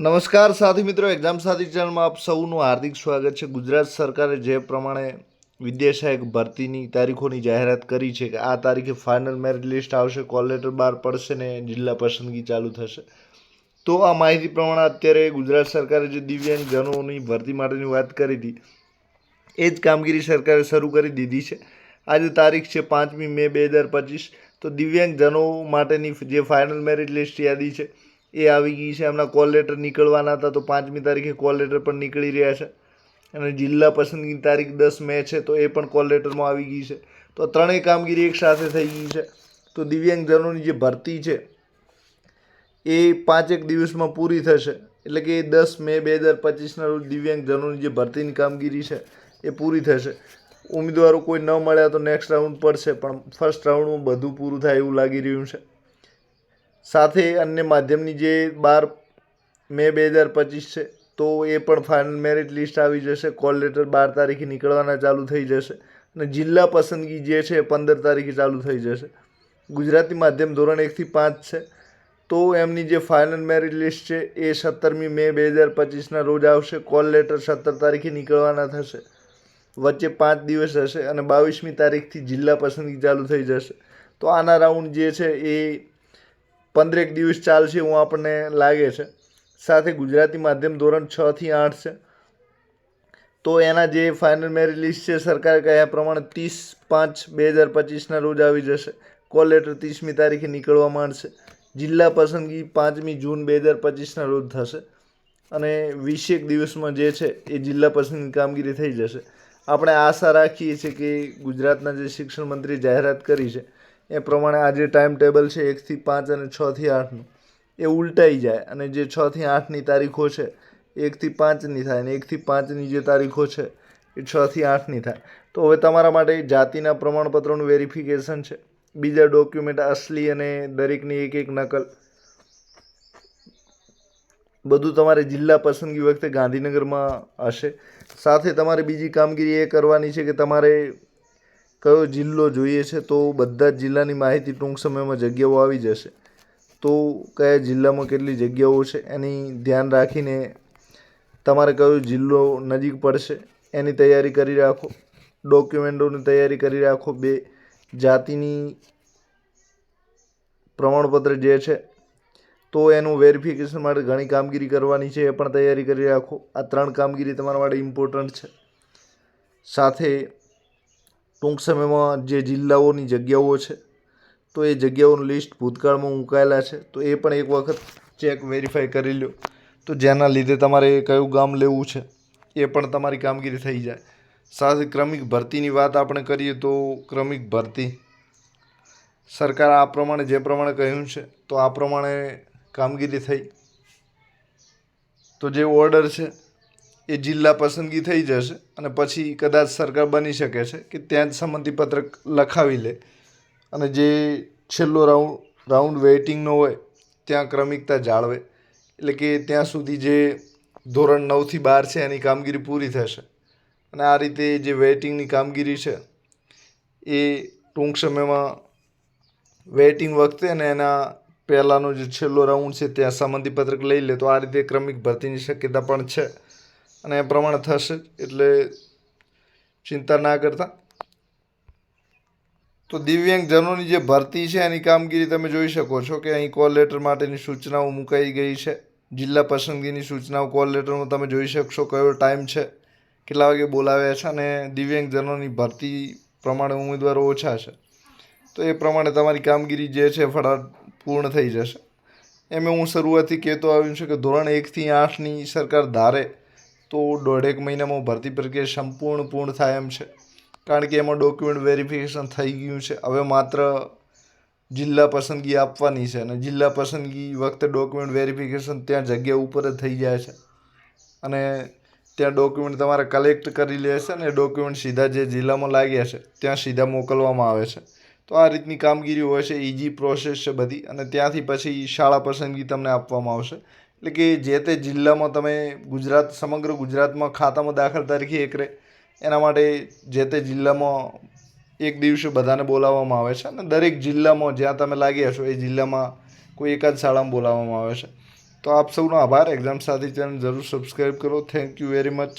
નમસ્કાર સાથી મિત્રો, એક્ઝામ સાથી ચેનલમાં આપ સૌનું હાર્દિક સ્વાગત છે. ગુજરાત સરકારે જે પ્રમાણે વિદ્યા સહાયક ભરતીની તારીખોની જાહેરાત કરી છે કે આ તારીખે ફાઇનલ મેરિટ લિસ્ટ આવશે કોલ લેટર બહાર પડશે ને જિલ્લા પસંદગી ચાલુ થશે. તો આ માહિતી પ્રમાણે અત્યારે ગુજરાત સરકારે જે દિવ્યાંગજનોની ભરતી માટેની વાત કરી હતી, એ જ કામગીરી સરકારે શરૂ કરી દીધી છે. આજે તારીખ છે પાંચમી મે બે હજાર પચીસ. તો દિવ્યાંગજનો માટેની જે ફાઇનલ મેરિટ લિસ્ટ યાદી છે એ આવી ગઈ છે. એમના કોલ લેટર નીકળવાના હતા તો પાંચમી તારીખે કોલ લેટર પણ નીકળી રહ્યા છે. અને જિલ્લા પસંદગીની તારીખ દસ મે છે તો એ પણ કોલ લેટરમાં આવી ગઈ છે. તો ત્રણેય કામગીરી એક સાથે થઈ ગઈ છે. તો દિવ્યાંગજનોની જે ભરતી છે એ પાંચેક દિવસમાં પૂરી થશે. એટલે કે દસ મે બે હજાર પચીસના રોજ દિવ્યાંગજનોની જે ભરતીની કામગીરી છે એ પૂરી થશે. ઉમેદવારો કોઈ ન મળ્યા તો નેક્સ્ટ રાઉન્ડ પડશે. પણ ફર્સ્ટ રાઉન્ડમાં બધું પૂરું થાય એવું લાગી રહ્યું છે. સાથે અન્ય માધ્યમની જે બાર મે બે હજાર પચીસ છે, તો એ પણ ફાઇનલ મેરિટ લિસ્ટ આવી જશે. કોલ લેટર બાર તારીખે નીકળવાના ચાલુ થઈ જશે અને જિલ્લા પસંદગી જે છે પંદર તારીખે ચાલુ થઈ જશે. ગુજરાતી માધ્યમ ધોરણ એકથી પાંચ છે, તો એમની જે ફાઇનલ મેરિટ લિસ્ટ છે, એ સત્તરમી મે બે હજાર પચીસના રોજ આવશે. કોલ લેટર સત્તર તારીખે નીકળવાના થશે. વચ્ચે પાંચ દિવસ હશે અને બાવીસમી તારીખથી જિલ્લા પસંદગી ચાલુ થઈ જશે. તો આના રાઉન્ડ જે છે, એ પંદરેક દિવસ ચાલશે એવું આપણને લાગે છે. સાથે ગુજરાતી માધ્યમ ધોરણ છ થી આઠ છે. તો એના જે ફાઇનલ મેરિટ લિસ્ટ છે, સરકાર કહ્યા પ્રમાણે ત્રીસ પાંચ બે હજાર પચીસના રોજ આવી જશે. કોલ લેટર ત્રીસમી તારીખે નીકળવા માંડશે. જિલ્લા પસંદગી પાંચમી જૂન બે હજાર પચીસના રોજ થશે. અને વીસેક દિવસમાં જે છે, એ જિલ્લા પસંદગી કામગીરી થઈ જશે. આપણે આશા રાખીએ છીએ કે ગુજરાતના જે શિક્ષણ મંત્રી જાહેરાત કરી છે એ પ્રમાણે આ જે ટાઈમ ટેબલ છે એકથી પાંચ અને છથી આઠનું એ ઉલટાઈ જાય અને જે છથી આઠની તારીખો છે એકથી પાંચની થાય અને એકથી પાંચની જે તારીખો છે, એ છથી આઠની થાય. તો હવે તમારા માટે જાતિના પ્રમાણપત્રોનું વેરિફિકેશન છે. બીજા ડોક્યુમેન્ટ અસલી અને દરેકની એક એક નકલ. બધું તમારે જિલ્લા પસંદગી વખતે ગાંધીનગરમાં હશે. સાથે તમારે બીજી કામગીરી એ કરવાની છે કે તમારે કયો જિલ્લો જોઈએ છે તો બધા જ જિલ્લાની માહિતી ટૂંક સમયમાં જગ્યાઓ આવી જશે. તો કયા જિલ્લામાં કેટલી જગ્યાઓ છે એની ધ્યાન રાખીને તમારે કયો જિલ્લો નજીક પડશે એની તૈયારી કરી રાખો. ડોક્યુમેન્ટોની તૈયારી કરી રાખો. બે, જાતિની પ્રમાણપત્ર જે છે તો એનું વેરિફિકેશન માટે ઘણી કામગીરી કરવાની છે એ પણ તૈયારી કરી રાખો. આ ત્રણ કામગીરી તમારા માટે ઇમ્પોર્ટન્ટ છે. સાથે ટૂંક સમયમાં જે જિલ્લાઓની જગ્યાઓ છે, તો એ જગ્યાઓનું લિસ્ટ ભૂતકાળમાં મુકાયેલા છે. તો એ પણ એક વખત ચેક વેરીફાઈ કરી લો તો જેના લીધે તમારે કયું ગામ લેવું છે, એ પણ તમારી કામગીરી થઈ જાય. સાથે ક્રમિક ભરતીની વાત આપણે કરીએ તો ક્રમિક ભરતી. સરકાર આ પ્રમાણે જે પ્રમાણે કહ્યું છે, તો આ પ્રમાણે કામગીરી થઈ. તો જે ઓર્ડર છે એ જિલ્લા પસંદગી થઈ જશે અને પછી કદાચ સરકાર બની શકે છે કે ત્યાં જ સંમતિપત્રક લખાવી લે. અને જે છેલ્લો રાઉન્ડ રાઉન્ડ વેઇટિંગનો હોય, ત્યાં ક્રમિકતા જાળવે. એટલે કે ત્યાં સુધી જે ધોરણ નવથી બાર છે, એની કામગીરી પૂરી થશે. અને આ રીતે જે વેઇટિંગની કામગીરી છે, એ ટૂંક સમયમાં વેઇટિંગ વખતે અને એના પહેલાંનો જે છેલ્લો રાઉન્ડ છે, ત્યાં સંમતિપત્રક લઈ લે. તો આ રીતે ક્રમિક ભરતીની શક્યતા પણ છે. અને એ પ્રમાણે થશે એટલે ચિંતા ના કરતા. તો દિવ્યાંગજનોની જે ભરતી છે, એની કામગીરી તમે જોઈ શકો છો કે અહીં કોલ લેટર માટેની સૂચનાઓ મુકાઈ ગઈ છે. જિલ્લા પસંદગીની સૂચનાઓ કોલ લેટરમાં તમે જોઈ શકશો કયો ટાઈમ છે, કેટલા વાગે બોલાવ્યા છે અને દિવ્યાંગજનોની ભરતી પ્રમાણે ઉમેદવારો ઓછા છે. તો એ પ્રમાણે તમારી કામગીરી જે છે ફટાફટ પૂર્ણ થઈ જશે. એમ હું શરૂઆતથી કહેતો આવ્યું છે કે ધોરણ એકથી આઠની સરકાર ધારે તો દોઢેક મહિનામાં ભરતી પ્રક્રિયા સંપૂર્ણ પૂર્ણ થાય એમ છે. કારણ કે એમાં ડોક્યુમેન્ટ વેરિફિકેશન થઈ ગયું છે. હવે માત્ર જિલ્લા પસંદગી આપવાની છે અને જિલ્લા પસંદગી વખતે ડોક્યુમેન્ટ વેરિફિકેશન ત્યાં જગ્યા ઉપર જ થઈ જાય છે. અને ત્યાં ડોક્યુમેન્ટ તમારે કલેક્ટ કરી લે છે અને ડોક્યુમેન્ટ સીધા જે જિલ્લામાં લાગ્યા છે, ત્યાં સીધા મોકલવામાં આવે છે. તો આ રીતની કામગીરી હોય છે ઇઝી પ્રોસેસ છે બધી અને ત્યાંથી પછી શાળા પસંદગી તમને આપવામાં આવશે. એટલે કે જે તે જિલ્લામાં તમે ગુજરાત, સમગ્ર ગુજરાતમાં ખાતામાં દાખલ તારીખે એક રહે એના માટે જે તે જિલ્લામાં એક દિવસે બધાને બોલાવવામાં આવે છે અને દરેક જિલ્લામાં જ્યાં તમે લાગ્યા છો એ જિલ્લામાં કોઈ એકાદ શાળામાં બોલાવવામાં આવે છે. તો આપ સૌનો આભાર. એક્ઝામ સાથી ચેનલ જરૂર સબસ્ક્રાઈબ કરો. Thank you very much